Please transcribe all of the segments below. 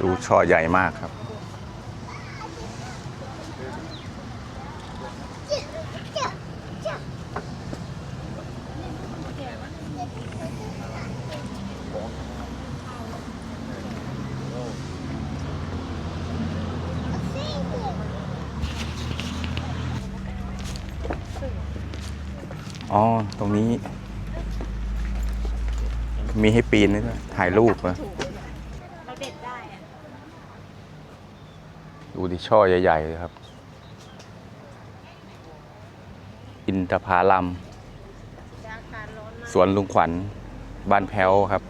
ดูช่อใหญ่มากครับ อ๋อ ตรงนี้ มีให้ปีนด้วยถ่ายรูปเหรอ เราเด็ดได้อะ ดูดิช่อใหญ่ๆเลยครับ อินทผาลัมแต่อากาศร้อนมากสวนลุงขวัญ บ้านแพ้วครับ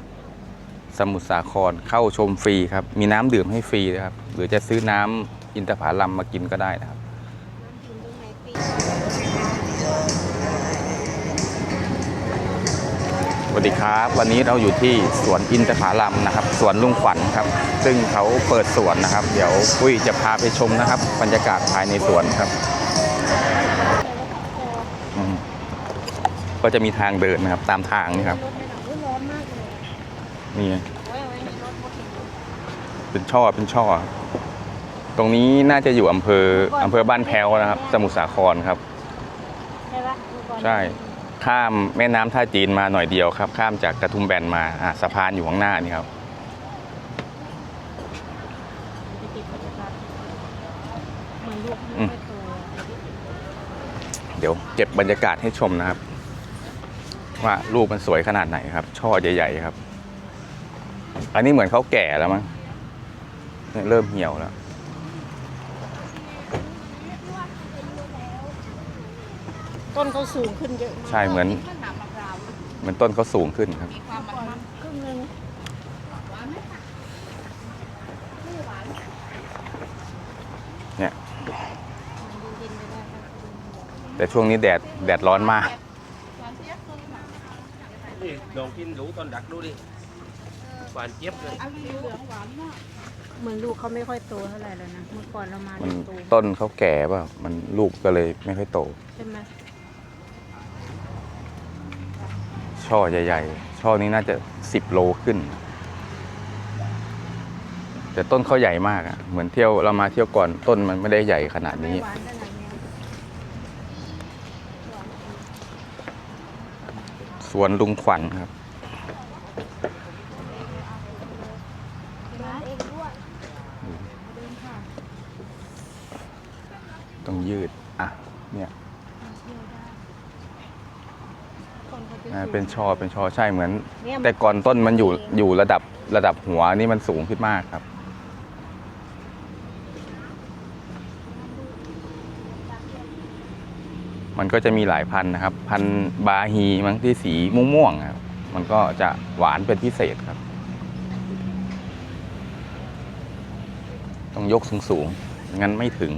สมุทรสาครเข้าชมฟรีครับ มีน้ำดื่มให้ฟรีนะครับ หรือจะซื้อน้ำอินทผาลัมมากินก็ได้นะครับ วัสดีครับวันนี้เราอยู่ที่สวนอินทผาลัมนะครับสวนลุงขวัญครับ ซึ่งเขาเปิดสวนนะครับ เดี๋ยวปุ้ยจะพาไปชมนะครับ บรรยากาศภายในสวนครับอืมก็จะมีทางเดินนะครับ ตามทางนี่ครับรถไม่หนักร้อนมากเลยนี่ไว้ไว้ในรถหมดเลยเป็นช่อเป็นช่อ ตรงนี้น่าจะอยู่อำเภออำเภอบ้านแพ้วนะครับ สมุทรสาครครับ ใช่ ข้ามแม่น้ำท่าจีนมาหน่อยเดียวครับ ข้ามจากกระทุ่มแบนมาอะสะพานอยู่ข้างหน้านี่ครับ เดี๋ยวเก็บบรรยากาศให้ชมนะครับ ว่ารูปมันสวยขนาดไหนครับ ช่อใหญ่ๆครับ อันนี้เหมือนเขาแก่แล้วมั้งเริ่มเหี่ยวแล้ว ต้นเขาสูงขึ้นเยอะใช่เหมือนขนาดมะพร้าวเหมือนต้นเขาสูงขึ้นครับ มีความมันครึ่งนึงเนี่ยเย็นๆไปได้ครับแต่ช่วงนี้แดดแดดร้อนมาก นี่ลองกินหรูตอนดักดูดิหวานเจี๊ยบเลยเหมือนลูกเขาไม่ค่อยโตเท่าไหร่แล้วนะ เมื่อก่อนเรามามันโตต้นเขาแก่เปล่ะมันลูกก็เลยไม่ค่อยโต ใช่ไหม ช่อใหญ่ ๆ ช่อนี้น่าจะสิบโลขึ้น แต่ต้นเขาใหญ่มากอะเหมือนเที่ยวเรามาเที่ยวก่อนต้นมันไม่ได้ใหญ่ขนาดนี้หวานขนาดนี้สวนลุงขวัญครับ ต้องยืด อะ เนี่ย อ่าเป็นช่อเป็นช่อใช่เหมือน เนี่ยแต่ก่อนต้นมันอยู่อยู่ระดับระดับหัวนี่มันสูงขึ้นมากครับ มันก็จะมีหลายพันธุ์นะครับ พันธุ์บาฮีมั้งที่สีม่วงๆครับมันก็จะหวานเป็นพิเศษครับ ต้องยกสูงๆงั้นไม่ถึง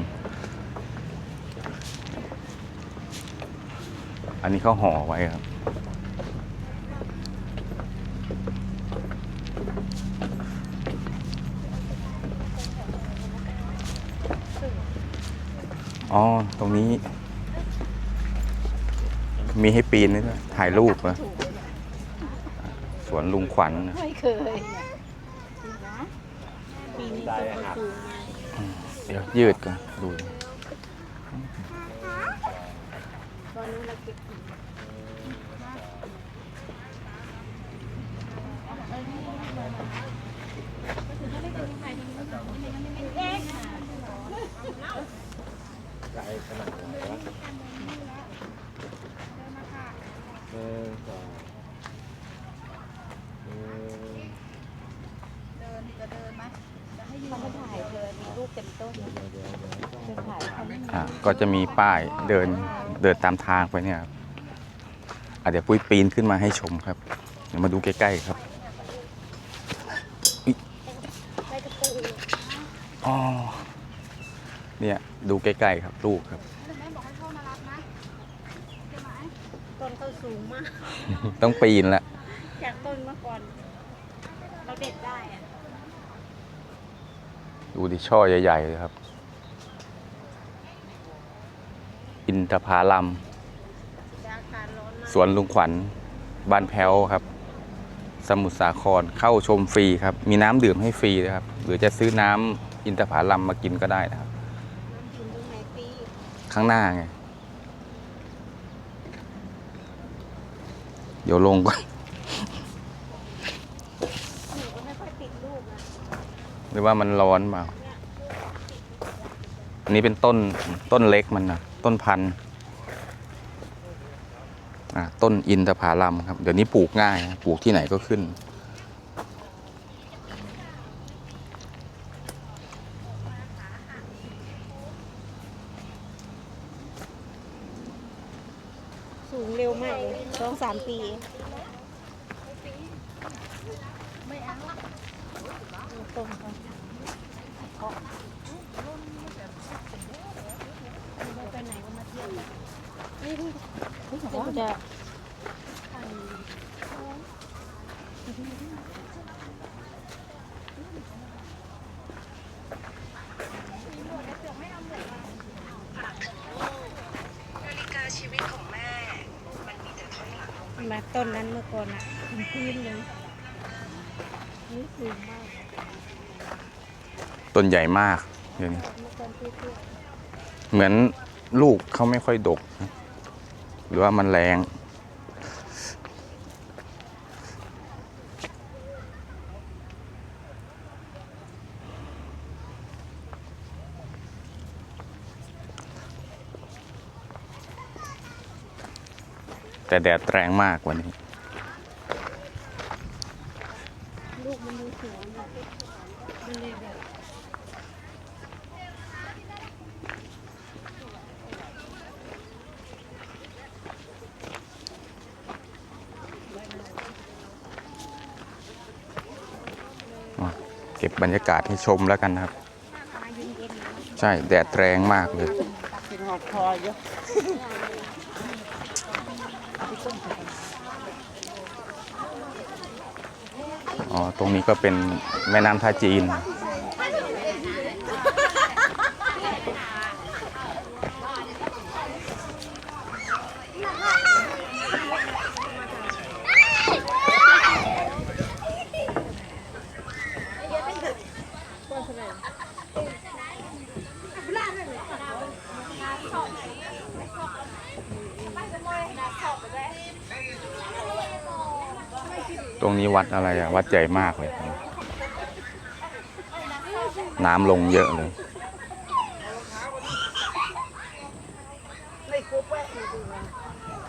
อันนี้เขาห่อไว้ครับ อ๋อ ตรงนี้ มีให้ปีนด้วยนะถ่ายรูปเหรอสวนลุงขวัญนะไม่เคยปีนี้ต้นเขาสูงมากเดี๋ยวยืดก่อนดู ขนาดไหนวะเออสองเออเขาไม่ถ่ายเลยมีรูปเต็มต้นเลยจะถ่ายเขาไม่มีอะก็จะมีป้ายเดินเดินตามทางไปเนี่ยครับอะเดี๋ยวปุ้ยปีนขึ้นมาให้ชมครับ เดี๋ยวมาดูใกล้ๆครับอุ๊ยอ๋อ เนี่ยดูใกล้ๆครับลูกครับต้นเขาสูงมาก ต้องปีนละจากต้นเมื่อก่อน เราเด็ดได้อะดูดิช่อใหญ่ๆเลยครับ อินทผาลัมแต่อากาศร้อนมากสวนลุงขวัญบ้านแพ้วครับ สมุทรสาครเข้าชมฟรีครับ มีน้ำดื่มให้ฟรีนะครับ หรือจะซื้อน้ำอินทผลัมมากินก็ได้นะครับ น้ำกินตรงไหนปี ข้างหน้าไง เดี๋ยวลงก่อน หรือว่ามันร้อนเปล่า อันนี้เป็นต้นต้นเล็กมันนะต้นพันธุ์ต้นอินทผลัมครับ เดี๋ยวนี้ปลูกง่าย ปลูกที่ไหนก็ขึ้น สูงเร็ วมากเลยสองสามปีตรงกันเพาะไปไหนก็มาเที่ยวกันนี่นี่นี่จะ นาฬิกาชีวิตของแม่ มันมีแต่ถอยหลังลงไป มาต้นนั้นเมื่อก่อนอะเป็นพื้นเลยนี่สูงมากต้นใหญ่มากเดี๋ยวนี้เมื่อก่อนเตี้ยเหมือนลูกเขาไม่ค่อยดกนะหรือว่ามันแรง แต่แดดแรงมากว่านี้ ลูกมันดูสวยนะมันเลยแบบเก็บบรรยากาศให้ชมแล้วกันนะครับ ใช่ แดดแรงมากเลย กินหอดคอเยอะ อ๋อ ตรงนี้ก็เป็นแม่น้ำท่าจีน ตรงนี้วัดอะไรอะวัดใหญ่มากเลย น้ำลงเยอะเลย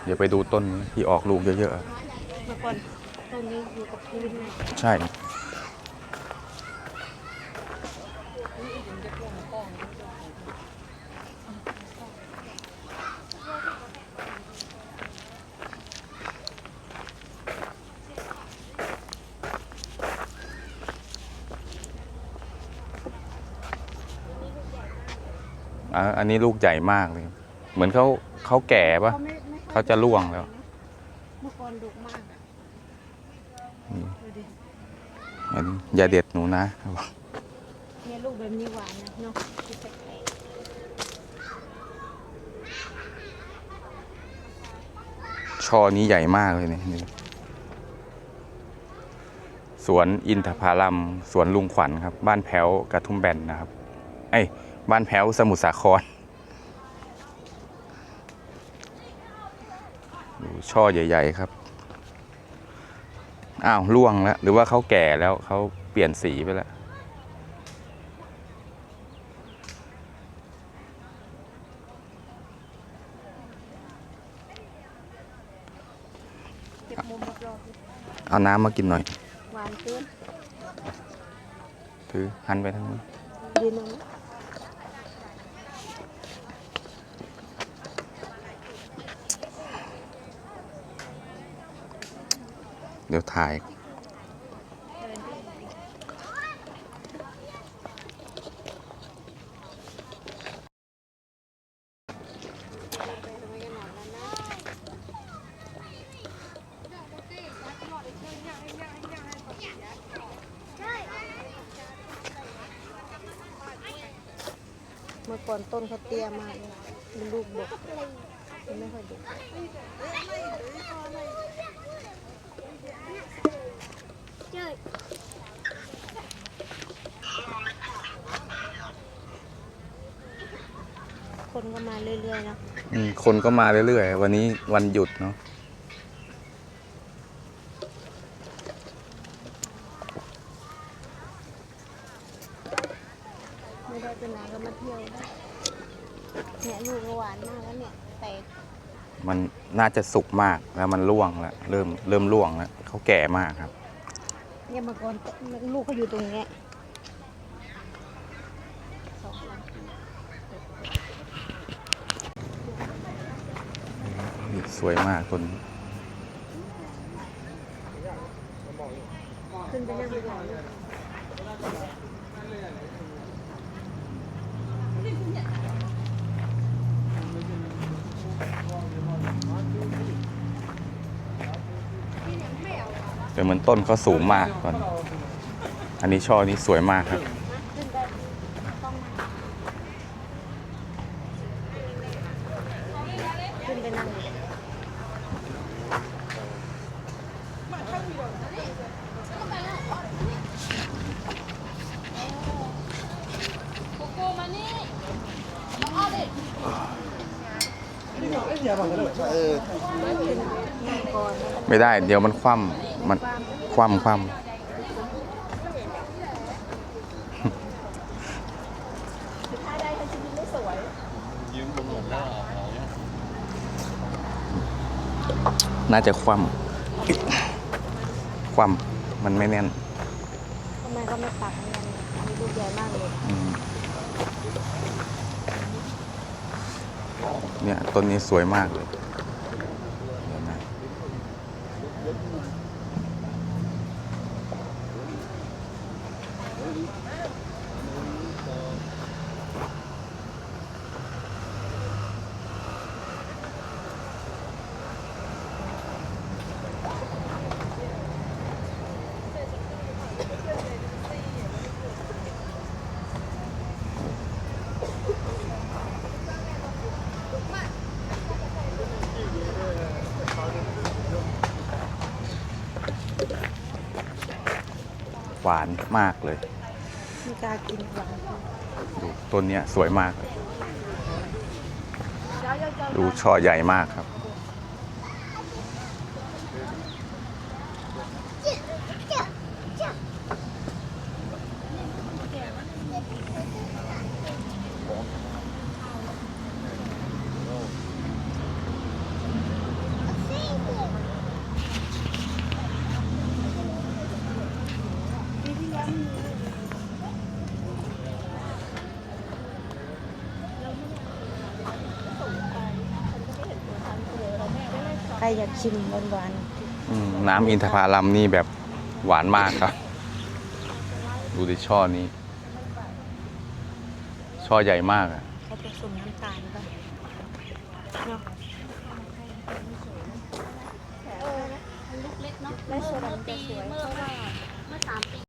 เดี๋ยวไปดูต้นที่ออกลูกเยอะเมื่อก่อนต้นนี้อยู่กับพื้นนะๆใช่ อะอันนี้ลูกใหญ่มากเลย เหมือนเขาเขาแก่ปะเขาไม่ไม่ค่อยเขาจะร่วงแล้ว เมื่อก่อนดุมากอะอืมดูดิอันนี้อย่าเด็ดหนูนะ เนี่ยลูกแบบนี้หวานนะเนาะที่แปลกช่อนี้ใหญ่มากเลยเนี่ยนี่สวนอินทผลัมสวนลุงขวัญครับ บ้านแพ้วกระทุ่มแบนนะครับเอ้ย บ้านแพ้วสมุทรสาครดูช่อใหญ่ ๆ ครับอ้าวล่วงแล้ว หรือว่าเขาแก่แล้วเขาเปลี่ยนสีไปแล้วๆเก็บมุมรอบๆดิเอาน้ำมากินหน่อยหวานเกินถือหันไปทางนี้นดีนึงน เดี๋ยวถ่าย เมื่อก่อนต้นเขาเตี้ยมากเลยมีลูกดกไม่ค่อยด คนก็มาเรื่อยๆเนอะอืมคนก็มาเรื่อยๆ วันนี้วันหยุดเนาะไม่ได้ไปไหนก็มาเที่ยวได้เนี่ยลูกก็หวานมากแล้วเนี่ยแตกมันน่าจะสุกมากแล้วมันร่วงแล้วเริ่มเริ่มร่วงแล้วเขาแก่มากครับ เนี่ยเมื่อก่อนลูกเขาอยู่ตรงเนี้ยสองหลัง สวยมากต้นขึ้นไปนั่งดีกว่าลูกแต่เหมือนต้นเขาสูงมากตอน อันนี้ช่อนี้สวยมากครับ ขึ้นได้ต้องมาขึ้นไปนั่งดีกว่า ไม่ได้ เดี๋ยวมันคว่ำมันคว่ำคว่ำน่าจะคว่ำคว่ำมันไม่แน่นทำไมเขาไม่ปักเหมือนกันมีลูกใหญ่มากเลยเนี่ยต้นนี้สวยมากเลยานมากเลยไม่กล้ากินหวานดูต้นเนี้ยสวยมากเลยดูช่อใหญ่มากครับ ใครอยากชิมหวานอืมน้ำอินทผลัมนี่แบบหวานมากครับ ดูดิช่อนี้ ช่อใหญ่มากอะๆเขาผสมน้ำตาลป่ะเนาะลูกเล็กเนาะแม่โซดามันจะสวยเมื่อว่าเมื่อสามปี